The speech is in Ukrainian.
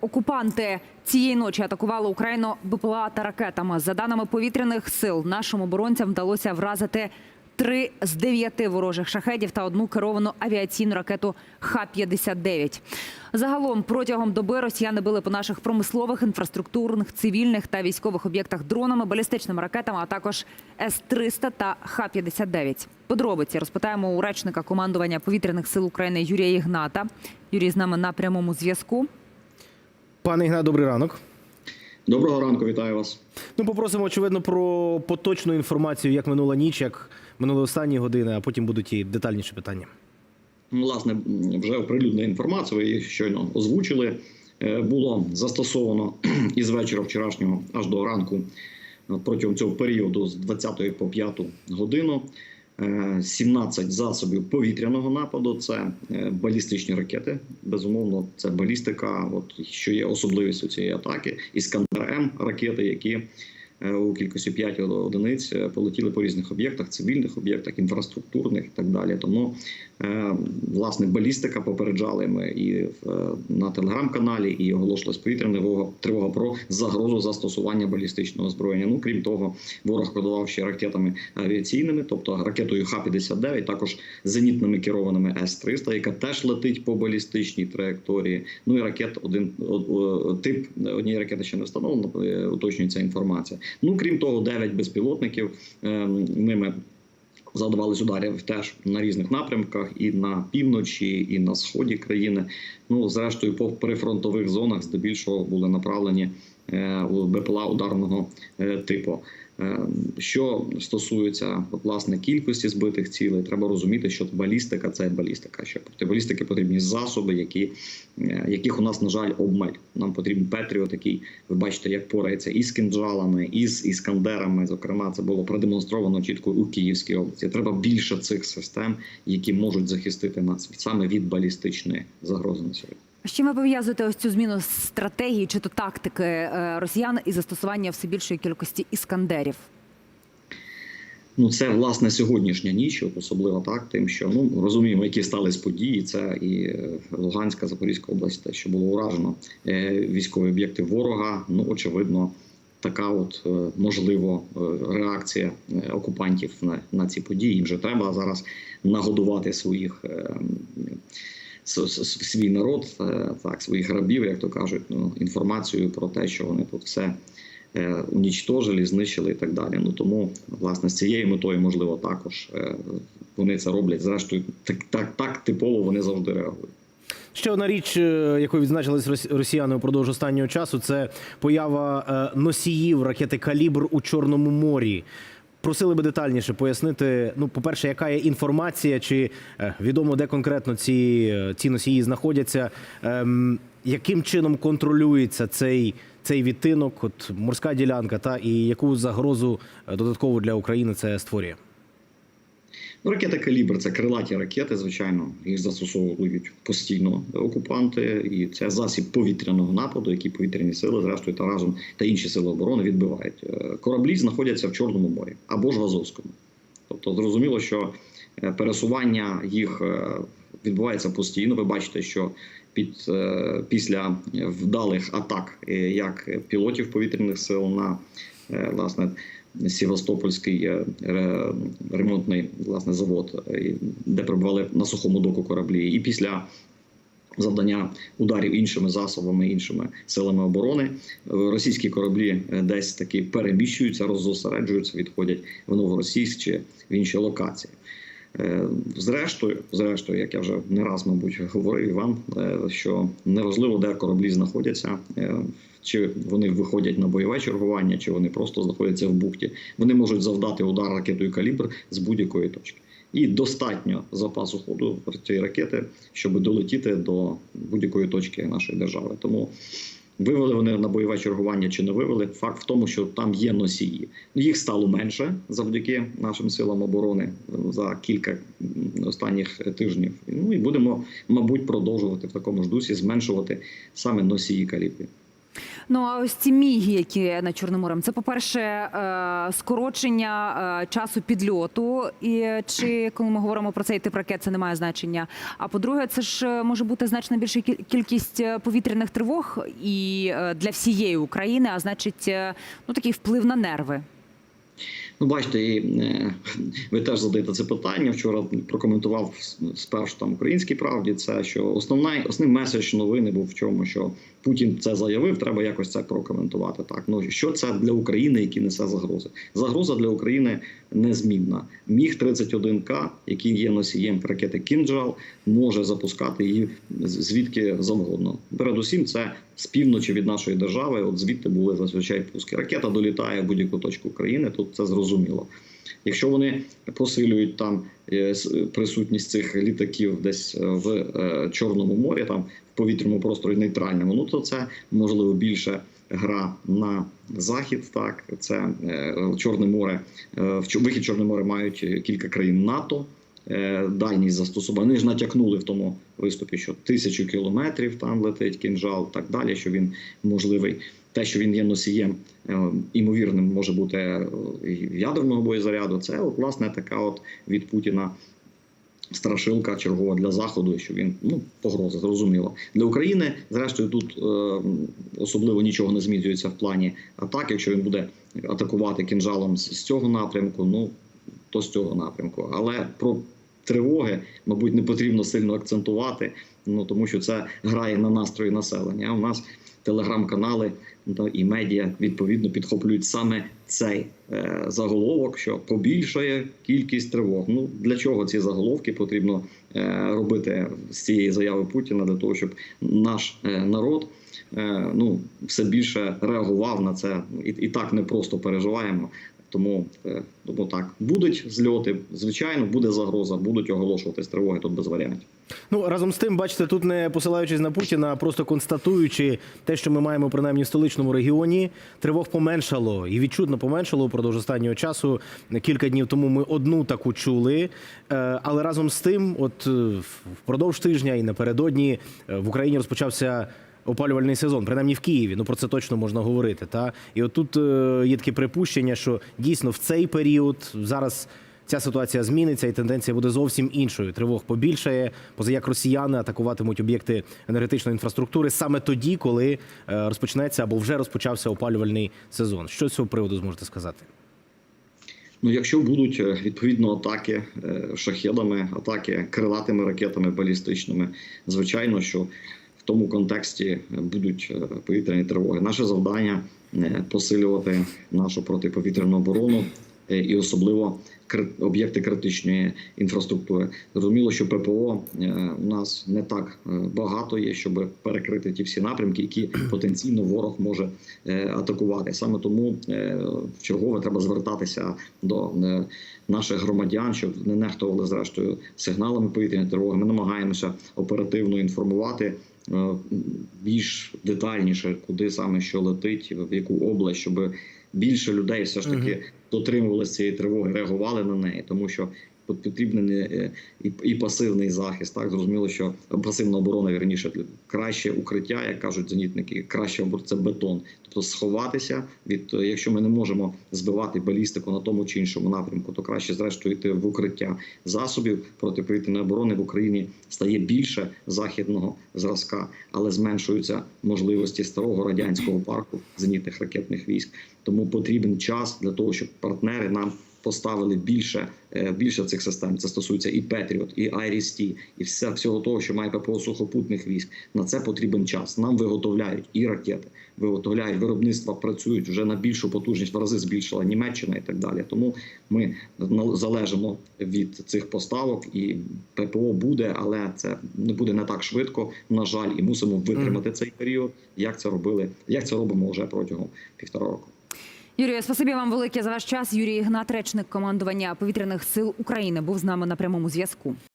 Окупанти цієї ночі атакували Україну БПЛА та ракетами. За даними повітряних сил, нашим оборонцям вдалося вразити три з дев'яти ворожих шахедів та одну керовану авіаційну ракету Х-59. Загалом протягом доби росіяни били по наших промислових, інфраструктурних, цивільних та військових об'єктах дронами, балістичними ракетами, а також С-300 та Х-59. Подробиці розпитаємо у речника командування повітряних сил України Юрія Ігната. Юрій з нами на прямому зв'язку. Пане Ігнат, добрий ранок. Доброго ранку, вітаю вас. Ну, попросимо, очевидно, про поточну інформацію, як минула ніч, як минули останні години, а потім будуть і детальніші питання. Ну, Власне, вже оприлюднена інформація, ви її щойно озвучили. Е, Було застосовано із вечора вчорашнього аж до ранку е, протягом цього періоду з 20 по 5 годину. Е, 17 засобів повітряного нападу. Це е, балістичні ракети. Безумовно, це балістика. От що є особливістю цієї атаки. Іскандер М ракети, які е, у кількості 5 одиниць е, полетіли по різних об'єктах, цивільних об'єктах, інфраструктурних і так далі. Тому е, власне балістика попереджали ми і е, на телеграм-каналі, і оголошувалась повітряна тривога- про загрозу застосування балістичного озброєння. Ну крім того, ворог кодував ще ракетами авіаційними, тобто ракетою Х-59, також зенітними керованими С-300, яка теж летить по балістичній траєкторії. Ну і ракет один тип однієї ракети ще не встановлено. е, Уточнюється інформація. Ну крім того, 9 безпілотників е, ними. Завдавались ударів теж на різних напрямках, і на півночі, і на сході країни. Ну, зрештою, по прифронтових зонах здебільшого були направлені е, БПЛА ударного е, типу. Е, Що стосується власне кількості збитих цілей, треба розуміти, що балістика це балістика. Що проти балістики потрібні засоби, які, е, яких у нас, на жаль, обмаль. Нам потрібен Петріот, який ви бачите, як порається і з кинджалами, і іскандерами. Зокрема, це було продемонстровано чітко у Київській області. Треба більше цих систем, які можуть захистити нас саме від балістичної загрози на сьогодні. З чим ви пов'язуєте ось цю зміну стратегії чи то тактики е, росіян і застосування все більшої кількості іскандерів? Ну, це власне сьогоднішня ніч, особливо так, тим, що ну розуміємо, які стались події. Це і е, Луганська, Запорізька область, те, що було уражено е, військові об'єкти ворога. Ну, очевидно, така от можливо реакція окупантів на, на ці події. Їм вже треба зараз нагодувати своїх. Свій народ, е, так своїх рабів, як то кажуть, ну інформацією про те, що вони тут все е, унічтожили, знищили і так далі. Ну тому власне з цією метою, можливо, також е, вони це роблять. Зрештою, так, так, так типово вони завжди реагують. Ще одна річ, якою відзначились рос- росіяни упродовж останнього часу, це поява носіїв ракети Калібр у Чорному морі. Просили би детальніше пояснити. Ну, по-перше, яка є інформація, чи е, відомо, де конкретно ці, е, ці носії знаходяться, ем, яким чином контролюється цей, цей відтинок, от морська ділянка, та і яку загрозу е, додаткову для України це створює? Ну, ракета Калібр це крилаті ракети. Звичайно, їх застосовують постійно окупанти, і це засіб повітряного нападу, який повітряні сили, зрештою, та разом та інші сили оборони відбивають. Е, Кораблі знаходяться в Чорному морі або ж в Азовському. Тобто, зрозуміло, що е, пересування їх е, відбувається постійно. Ви бачите, що під після вдалих атак як пілотів повітряних сил на власне. Сівастопольський е, ремонтний власне завод, е, де прибували на сухому доку кораблі, і після завдання ударів іншими засобами, іншими силами оборони, е, російські кораблі е, десь таки переміщуються, роззосереджуються, відходять в новоросійськ чи в інші локації. Е, Зрештою, зрештою, як я вже не раз, мабуть, говорив вам, е, що неважливо, де кораблі знаходяться, е, чи вони виходять на бойове чергування, чи вони просто знаходяться в бухті. Вони можуть завдати удар ракетою калібр з будь-якої точки. І достатньо запасу ходу цієї ракети, щоб долетіти до будь-якої точки нашої держави. Тому Вивели вони на бойове чергування чи не вивели. Факт в тому, що там є носії. Їх стало менше завдяки нашим силам оборони за кілька останніх тижнів. Ну і будемо, мабуть, продовжувати в такому ж дусі зменшувати саме носії калібрів. Ну а ось ці міги, які на Чорним морем, це по-перше, е, скорочення е, часу підльоту. І чи коли ми говоримо про цей тип ракет, це не має значення. А по-друге, це ж е, може бути значно більша кількість повітряних тривог і для всієї України, а значить, ну такий вплив на нерви. Ну, бачите, і, е, ви теж задаєте це питання. Вчора прокоментував спершу там українській правді. Це що основний, основний меседж новини був в чому, що Путін це заявив. Треба якось це прокоментувати. Так ну що це для України, які несе загрози? Загроза для України незмінна. Міг 31 к який є носієм ракети Кінджал, може запускати її звідки завгодно. Передусім, це з півночі від нашої держави. От звідти були зазвичай пуски. Ракета долітає в будь-яку точку країни. Тут це зрозуміло. Якщо вони посилюють там е, присутність цих літаків десь е, в е, Чорному морі, там в повітряному просторі нейтральному, ну то це можливо більше гра на захід. Так це Чорне море, в вихід Чорне море мають кілька країн НАТО. Дальність застосування. Вони ж натякнули в тому виступі, що тисячу кілометрів там летить кінжал, так далі, що він можливий. Те, що він є носієм е, імовірним, може бути е, ядерного боєзаряду. Це от власне така от від Путіна страшилка чергова для заходу, що він ну погроза, зрозуміло для України. Зрештою, тут е, особливо нічого не змінюється в плані атак. Якщо він буде атакувати кінжалом з, з цього напрямку, ну то з цього напрямку. Але про тривоги, мабуть, не потрібно сильно акцентувати, ну тому що це грає на настрої населення. А у нас телеграм-канали ну, і медіа відповідно підхоплюють саме цей е, заголовок, що побільшає кількість тривог. Ну для чого ці заголовки потрібно е, робити з цієї заяви Путіна для того, щоб наш е, народ ну все більше реагував на це і, і так не просто переживаємо. Тому, е, тому так будуть зльоти. Звичайно, буде загроза, будуть оголошувати тривоги тут без варіантів. Ну разом з тим, бачите, тут не посилаючись на Путіна, а просто констатуючи те, що ми маємо принаймні в столичному регіоні, тривог поменшало і відчутно поменшало упродовж останнього часу. Кілька днів тому ми одну таку чули. Е, Але разом з тим, от е, впродовж тижня і напередодні в Україні розпочався. Опалювальний сезон, принаймні в Києві, ну про це точно можна говорити. Та і от тут е, є таке припущення, що дійсно в цей період зараз ця ситуація зміниться, і тенденція буде зовсім іншою. Тривог побільшає, поза як росіяни атакуватимуть об'єкти енергетичної інфраструктури саме тоді, коли е, розпочнеться або вже розпочався опалювальний сезон. Що з цього приводу зможете сказати? Ну, якщо будуть е, відповідно атаки шахедами, атаки крилатими ракетами балістичними, звичайно, що тому контексті будуть е, повітряні тривоги. Наше завдання е, посилювати нашу протиповітряну оборону е, і особливо об'єкти критичної інфраструктури. Зрозуміло, що ППО е, у нас не так е, багато є, щоб перекрити ті всі напрямки, які потенційно ворог може е, атакувати. Саме тому е, в чергове треба звертатися до е, наших громадян, щоб не нехтували зрештою сигналами повітряної тривоги. Ми намагаємося оперативно інформувати. Е, Більш детальніше, куди саме що летить, в яку область, щоб більше людей все ж таки дотримувалися цієї тривоги, реагували на неї, тому що тут потрібен не, е, і, і пасивний захист. Так зрозуміло, що пасивна оборона вірніше краще укриття, як кажуть зенітники, краще це бетон. Тобто сховатися від е, якщо ми не можемо збивати балістику на тому чи іншому напрямку, то краще зрештою йти в укриття засобів протиповітряної оборони в Україні стає більше західного зразка, але зменшуються можливості старого радянського парку зенітних ракетних військ. Тому потрібен час для того, щоб партнери нам поставили більше, е, більше цих систем. Це стосується і Петріот, і Айріс-Ті, і все всього того, що має ППО сухопутних військ. На це потрібен час. Нам виготовляють і ракети, виготовляють виробництва, працюють вже на більшу потужність в рази збільшила Німеччина і так далі. Тому ми залежимо від цих поставок, і ППО буде, але це не буде не так швидко. На жаль, і мусимо витримати цей період. Як це робили? Як це робимо вже протягом півтора року? Юрію, спасибі вам велике за ваш час. Юрій Ігнат, речник командування повітряних сил України, був з нами на прямому зв'язку.